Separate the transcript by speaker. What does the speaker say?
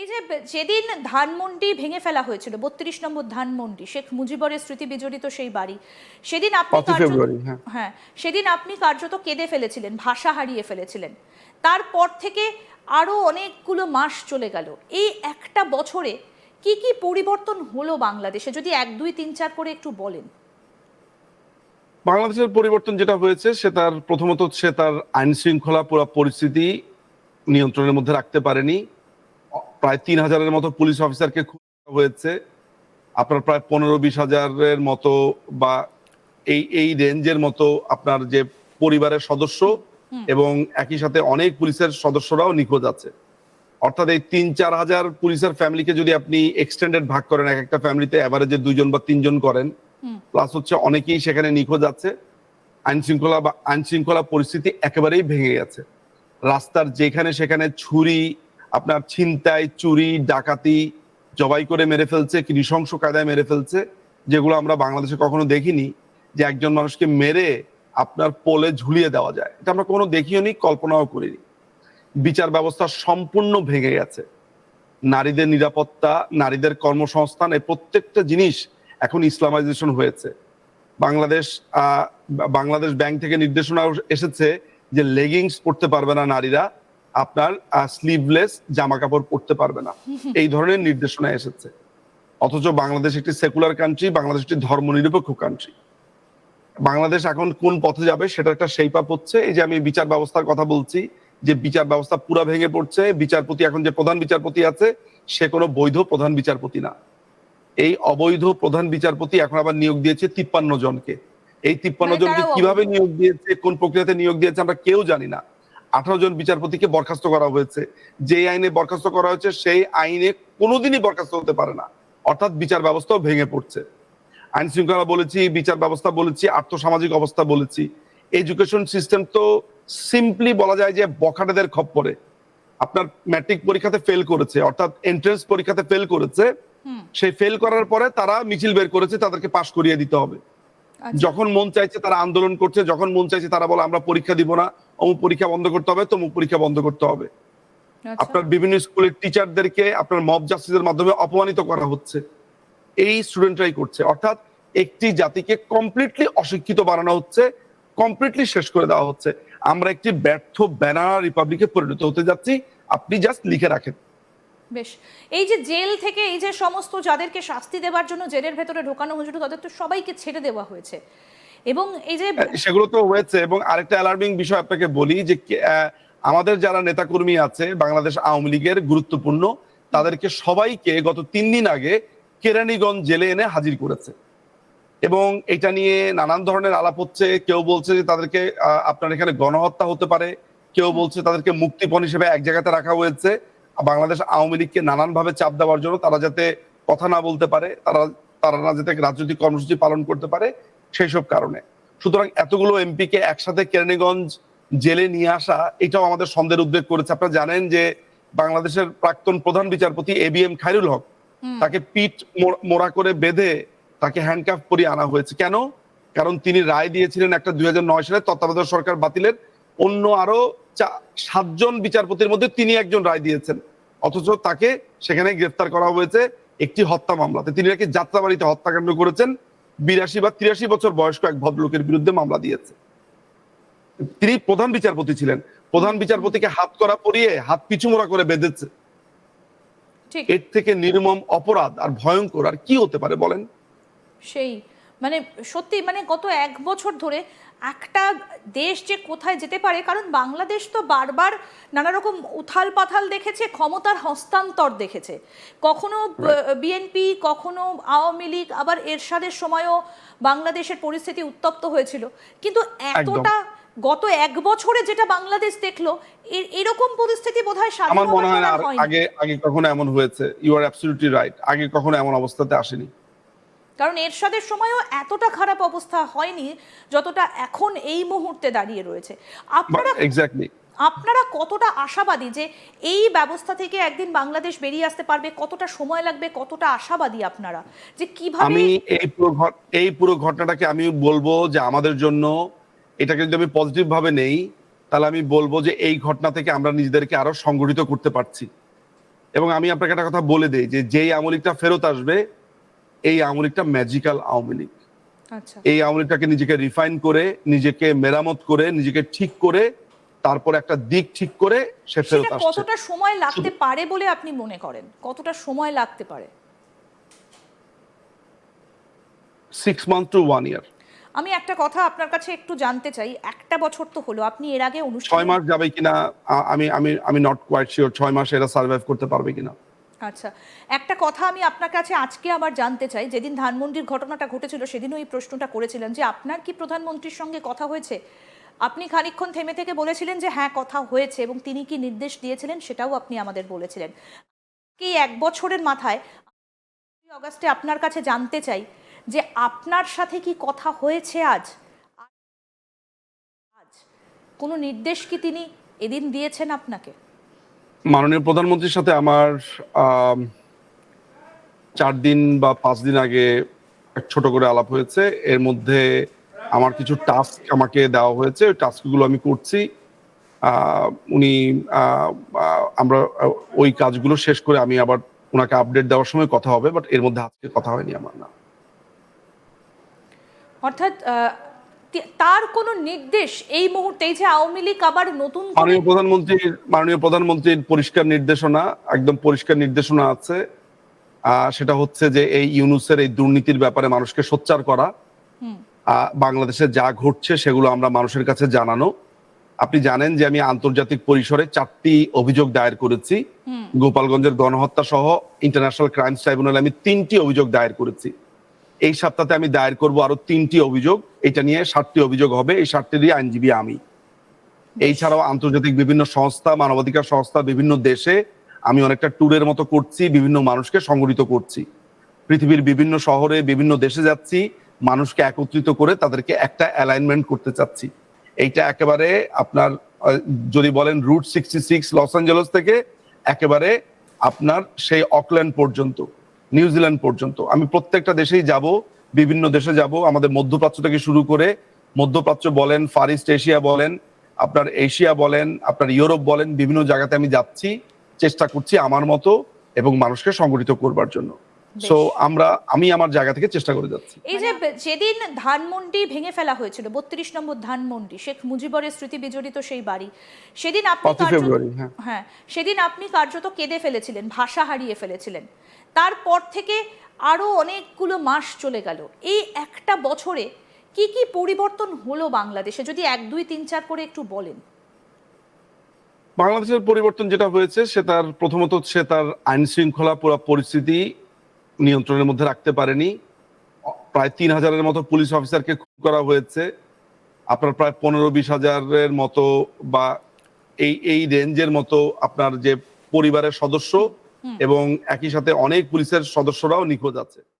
Speaker 1: এই যে যেদিন ধানমন্ডি ভেঙে ফেলা হয়েছিল বত্রিশ নম্বর ধানমন্ডি শেখ মুজিবরের স্মৃতি বিজড়িত সেই বাড়ি। সেদিন আপনি
Speaker 2: হ্যাঁ।
Speaker 1: হ্যাঁ সেদিন আপনি কার্যত কেঁদে ফেলেছিলেন ভাষা হারিয়ে ফেলেছিলেন। তারপর থেকে আরও অনেকগুলো মাস চলে গেল। এই একটা বছরে কি কি পরিবর্তন হলো বাংলাদেশে? যদি এক দুই তিন চার করে একটু বলেন।
Speaker 2: বাংলাদেশের পরিবর্তন যেটা হয়েছে সে তার প্রথমত সে তার আইন শৃঙ্খলা পুরো পরিস্থিতি নিয়ন্ত্রণের মধ্যে রাখতে পারেনি। প্রায় তিন হাজারের মতো পুলিশ অফিসারকে হয়েছে। আপনার প্রায় পনেরো বিশ হাজারের মতো বা এই এই রেঞ্জের মতো আপনার যে পরিবারের সদস্য এবং একই সাথে অনেক পুলিশের সদস্যরাও নিখোঁজ আছে। অর্থাৎ এই তিন চার হাজার পুলিশের ফ্যামিলিকে যদি আপনি এক্সটেন্ডেড ভাগ করেন এক একটা ফ্যামিলিতে অ্যাভারেজে দুইজন বা তিনজন করেন প্লাস হচ্ছে অনেকেই সেখানে নিখোঁজ আছে। আইন শৃঙ্খলা বা আইন শৃঙ্খলা পরিস্থিতি একেবারেই ভেঙে গেছে। রাস্তার যেখানে সেখানে ছুরি আপনার ছিনতাই, চুরি, ডাকাতি জবাই করে মেরে ফেলছে, কি নৃশংস কায়দায় মেরে ফেলছে, যেগুলো আমরা বাংলাদেশে কখনো দেখিনি, যে একজন মানুষকে মেরে আপনার পোলে ঝুলিয়ে দেওয়া যায়। এটা আমরা কোনো দেখিও নি, কল্পনাও করিনি বিচার ব্যবস্থা সম্পূর্ণ ভেঙে গেছে। নারীদের নিরাপত্তা, নারীদের কর্মসংস্থান, এই প্রত্যেকটা জিনিস এখন ইসলামাইজেশন হয়েছে। বাংলাদেশ বাংলাদেশ ব্যাংক থেকে নির্দেশনা এসেছে যে লেগিংস পড়তে পারবে না নারীরা। আপনার স্লিভলেস জামা কাপড় পরতে পারবে না। এই ধরনের নির্দেশনা এসেছে। অথচ বাংলাদেশ একটি সেকুলার কান্ট্রি বাংলাদেশ একটি ধর্মনিরপেক্ষ কান্ট্রি বাংলাদেশ এখন কোন পথে যাবে সেটা একটা সেই পাপ হচ্ছে। এই যে আমি বিচার ব্যবস্থার কথা বলছি যে বিচার ব্যবস্থা পুরা ভেঙে পড়ছে বিচারপতি এখন যে প্রধান বিচারপতি আছে সে কোনো বৈধ প্রধান বিচারপতি না। এই অবৈধ প্রধান বিচারপতি এখন আবার নিয়োগ দিয়েছে তিপ্পান্ন জনকে। এই তিপ্পান্ন
Speaker 1: মানে
Speaker 2: জনকে কীভাবে নিয়োগ দিয়েছে কোন প্রক্রিয়াতে নিয়োগ দিয়েছে আমরা কেউ জানি না। আঠারো জন বিচারপতিকে বরখাস্ত করা হয়েছে। যে আইনে বরখাস্ত করা হয়েছে সেই আইনে কোনোদিনই বরখাস্ত হতে পারে না। অর্থাৎ বিচার ব্যবস্থাও ভেঙে পড়ছে। আইন শৃঙ্খলা বলেছি বিচার ব্যবস্থা বলেছি আর্থসামাজিক অবস্থা বলেছি। এডুকেশন সিস্টেম তো সিম্পলি বলা যায় যে বখাটেদের খপ্পরে আপনার ম্যাট্রিক পরীক্ষাতে ফেল করেছে অর্থাৎ এন্ট্রান্স পরীক্ষাতে ফেল করেছে। সেই ফেল করার পরে তারা মিছিল বের করেছে তাদেরকে পাশ করিয়ে দিতে হবে। যখন মন চাইছে তারা আন্দোলন করছে যখন মন চাইছে তারা বলে আমরা পরীক্ষা দিব না অমুক পরীক্ষা বন্ধ করতে হবে তমুক পরীক্ষা বন্ধ করতে হবে।
Speaker 1: আচ্ছা।
Speaker 2: আপনার বিভিন্ন স্কুলের টিচারদেরকে আপনার মব জাস্টিসের মাধ্যমে অপমানিত করা হচ্ছে। এই স্টুডেন্টরাই করছে। অর্থাৎ একটি জাতিকে কমপ্লিটলি অশিক্ষিত বানানো হচ্ছে কমপ্লিটলি শেষ করে দেওয়া হচ্ছে। আমরা একটি ব্যর্থ ব্যানার রিপাবলিকে পরিণত হতে যাচ্ছি। আপনি জাস্ট লিখে রাখেন।
Speaker 1: বেশ। এই যে জেল থেকে এই যে সমস্ত যাদেরকে শাস্তি দেওয়ার জন্য জেলের ভেতরে ঢোকানো হয়েছিল তাদের তো সবাইকে ছেড়ে দেওয়া হয়েছে। এবং এই যে
Speaker 2: সেগুলো তো হয়েছে। এবং আরেকটা অ্যালার্মিং বিষয় আপনাকে বলি যে আমাদের যারা নেতাকর্মী আছে বাংলাদেশ আওয়ামী লীগের গুরুত্বপূর্ণ তাদেরকে সবাইকে গত তিন দিন আগে কেরানীগঞ্জ জেলে এনে হাজির করেছে। এবং এটা নিয়ে নানান ধরনের আলাপ হচ্ছে। কেউ বলছে যে তাদেরকে আপনার এখানে গণহত্যা হতে পারে। কেউ বলছে তাদেরকে মুক্তিপণ হিসেবে এক জায়গাতে রাখা হয়েছে। বাংলাদেশ আওয়ামী লীগকে নানান ভাবে চাপ দেওয়ার জন্য তারা যাতে কথা না বলতে পারে তারা তারা না যাতে রাজনৈতিক কর্মসূচি পালন করতে পারে সেই সব কারণে। সুতরাং এতগুলো এমপি কে একসাথে কেরানীগঞ্জ জেলে নিয়ে আসা এটাও আমাদের সন্দেহের উদ্বেগ করেছে। আপনারা জানেন যে বাংলাদেশের প্রাক্তন প্রধান বিচারপতি A B M Khairul Haque তাকে পিঠ মোড়- করে বেঁধে তাকে হ্যান্ডকাফ পরিয়ে আনা হয়েছে। কেন? কারণ তিনি রায় দিয়েছিলেন একটা দুই হাজার নয় সালে তত্ত্বাবধায়ক সরকার বাতিলের। অন্য আরও সাতজন বিচারপতির মধ্যে তিনি একজন রায় দিয়েছেন। অথচ তাকে সেখানে গ্রেফতার করা হয়েছে একটি হত্যা মামলাতে। তিনি নাকি যাত্রাবাড়িতে হত্যাকাণ্ড করেছেন বিরাশি বা তিরাশি বছর বয়স্ক এক ভদ্রলোকের বিরুদ্ধে মামলা দিয়েছে। তিনি প্রধান বিচারপতি ছিলেন। প্রধান বিচারপতিকে হাত করা পরিয়ে হাত পিছু মোড়া করে বেঁধেছে। এর থেকে নির্মম অপরাধ আর ভয়ঙ্কর আর কি হতে পারে বলেন?
Speaker 1: সেই। মানে সত্যি মানে গত এক বছর ধরে একটা দেশ যে কোথায় যেতে পারে কারণ বাংলাদেশ তো বারবার নানা রকম উথাল পাথাল দেখেছে ক্ষমতার হস্তান্তর দেখেছে। কখনো বিএনপি কখনো আওয়ামী লীগ আবার এরশাদের সময়ও বাংলাদেশের পরিস্থিতি উত্তপ্ত হয়েছিল। কিন্তু এতটা গত এক বছরে যেটা বাংলাদেশ দেখল এরকম পরিস্থিতি বোধহয়
Speaker 2: আমার মনে হয়। আগে আগে কখনো এমন হয়েছে। ইউ আর অ্যাবসলিউটলি রাইট আগে কখনো এমন অবস্থাতে আসেনি।
Speaker 1: কারণ এরশাদের সময়ও এতটা খারাপ অবস্থা হয়নি যতটা এখন এই মুহূর্তে দাঁড়িয়ে রয়েছে। আপনারা
Speaker 2: এক্স্যাক্টলি
Speaker 1: আপনারা কতটা আশাবাদী যে এই ব্যবস্থা থেকে একদিন বাংলাদেশ বেরিয়ে আসতে পারবে? কতটা সময় লাগবে? কতটা আশাবাদী আপনারা? যে কীভাবে
Speaker 2: আমি এই পুরো এই পুরো ঘটনাটাকে আমি বলব যে আমাদের জন্য এটাকে যদি আমি পজিটিভ ভাবে নেই তাহলে আমি বলব যে এই ঘটনা থেকে আমরা নিজেদেরকে আরও সংগঠিত করতে পারছি। এবং আমি আপনাকে একটা কথা বলে দিই যে যেই আমলিকটা ফেরত আসবে এই আওয়ামী লীগটা ম্যাজিক্যাল আওয়ামী লীগ।
Speaker 1: আচ্ছা।
Speaker 2: এই আওয়ামী লীগটাকে নিজেকে রিফাইন করে নিজেকে মেরামত করে নিজেকে ঠিক করে তারপর একটা দিক ঠিক করে সে ফেরত আসছে।
Speaker 1: কতটা সময় লাগতে পারে বলে আপনি মনে করেন? কতটা সময় লাগতে পারে?
Speaker 2: Six month to one year
Speaker 1: আমি একটা কথা আপনার কাছে একটু জানতে চাই একটা বছর তো হলো আপনি এর আগে অনুষ্ঠান
Speaker 2: ছয় মাস যাবে কিনা আমি আমি আমি নট কোয়াইট শিওর ছয় মাস এরা সার্ভাইভ করতে পারবে কিনা।
Speaker 1: আচ্ছা একটা কথা আমি আপনার কাছে আজকে আবার জানতে চাই। যেদিন ধানমন্ডির ঘটনাটা ঘটেছিল সেদিনও এই প্রশ্নটা করেছিলেন যে, আপনার কি প্রধানমন্ত্রীর সঙ্গে কথা হয়েছে? আপনি খানিকক্ষণ থেমে থেকে বলেছিলেন যে হ্যাঁ কথা হয়েছে এবং তিনি কি নির্দেশ দিয়েছিলেন সেটাও আপনি আমাদের বলেছিলেন। কি এক বছরের মাথায় অগাস্টে আপনার কাছে জানতে চাই যে, আপনার সাথে কি কথা হয়েছে আজ? আজ কোনো নির্দেশ কি তিনি এদিন দিয়েছেন আপনাকে?
Speaker 2: মাননীয় প্রধানমন্ত্রীর সাথে আমার চার দিন বা পাঁচ দিন আগে এক ছোট করে আলাপ হয়েছে। এর মধ্যে আমার কিছু টাস্ক আমাকে দেওয়া হয়েছে। ওই টাস্কগুলো আমি করছি। উনি আমরা ওই কাজগুলো শেষ করে আমি আবার ওনাকে আপডেট দেওয়ার সময় কথা হবে, বাট এর মধ্যে আজকে কথা হয়নি আমার, না।
Speaker 1: অর্থাৎ তার কোনো নির্দেশ এই মুহূর্তে এই যে আওয়ামী লীগ আবার নতুন
Speaker 2: মাননীয় প্রধানমন্ত্রীর মাননীয় প্রধানমন্ত্রীর পরিষ্কার নির্দেশনা একদম পরিষ্কার নির্দেশনা আছে। সেটা হচ্ছে যে এই ইউনুসের এই দুর্নীতির ব্যাপারে মানুষকে সোচ্চার করা। বাংলাদেশে যা ঘটছে সেগুলো আমরা মানুষের কাছে জানানো। আপনি জানেন যে আমি আন্তর্জাতিক পরিসরে চারটি অভিযোগ দায়ের করেছি। গোপালগঞ্জের গণহত্যা সহ ইন্টারন্যাশনাল ক্রাইমস ট্রাইব্যুনালে আমি তিনটি অভিযোগ দায়ের করেছি। এই সপ্তাহে আমি দায়ের করব আরও তিনটি অভিযোগ। এটা নিয়ে ষাটটি অভিযোগ হবে। এই ষাটটিরই আইনজীবী আমি। এই ছাড়াও আন্তর্জাতিক বিভিন্ন সংস্থা, মানবাধিকার সংস্থা, বিভিন্ন দেশে আমি অনেকটা ট্যুরের মতো করছি, বিভিন্ন মানুষকে সংগঠিত করছি। পৃথিবীর বিভিন্ন শহরে, বিভিন্ন দেশে যাচ্ছি, মানুষকে একত্রিত করে তাদেরকে একটা অ্যালাইনমেন্ট করতে চাচ্ছি। এইটা একেবারে আপনার যদি বলেন route sixty six Los Angeles থেকে একেবারে আপনার সেই অকল্যান্ড পর্যন্ত। নিউজিল্যান্ড পর্যন্ত। আমি প্রত্যেকটা দেশেই যাব, বিভিন্ন দেশে যাব। আমাদের মধ্যপ্রাচ্য থেকে শুরু করে মধ্যপ্রাচ্য বলেন, ফার ইস্ট এশিয়া বলেন, আপনার এশিয়া বলেন, আপনার ইউরোপ বলেন, বিভিন্ন জায়গাতে আমি যাচ্ছি, চেষ্টা করছি আমার মতো এবং মানুষকে সংগঠিত করবার জন্য। সো আমরা আমি আমার জায়গা থেকে চেষ্টা করে যাচ্ছি।
Speaker 1: এই যে যেদিন ধানমন্ডি ভেঙে ফেলা হয়েছিল বত্রিশ নম্বর ধানমন্ডি শেখ মুজিবরের স্মৃতি বিজড়িত সেই বাড়ি সেদিন আপনি
Speaker 2: ফেব্রুয়ারি, হ্যাঁ।
Speaker 1: হ্যাঁ সেদিন আপনি কার্যত কেঁদে ফেলেছিলেন ভাষা হারিয়ে ফেলেছিলেন। তারপর থেকে আরও অনেকগুলো মাস চলে গেল। এই একটা বছরে কি কি পরিবর্তন হলো বাংলাদেশে? যদি এক দুই তিন চার করে একটু বলেন।
Speaker 2: বাংলাদেশের পরিবর্তন যেটা হয়েছে সে তার প্রথমত সে তার আইন শৃঙ্খলা পুরো পরিস্থিতি নিয়ন্ত্রণের মধ্যে রাখতে পারেনি। প্রায় তিন হাজারের মতো পুলিশ অফিসারকে খুন করা হয়েছে। আপনার প্রায় পনেরো বিশ হাজারের মতো বা এই এই রেঞ্জের মতো আপনার যে পরিবারের সদস্য এবং একই সাথে অনেক পুলিশের সদস্যরাও নিখোঁজ আছে।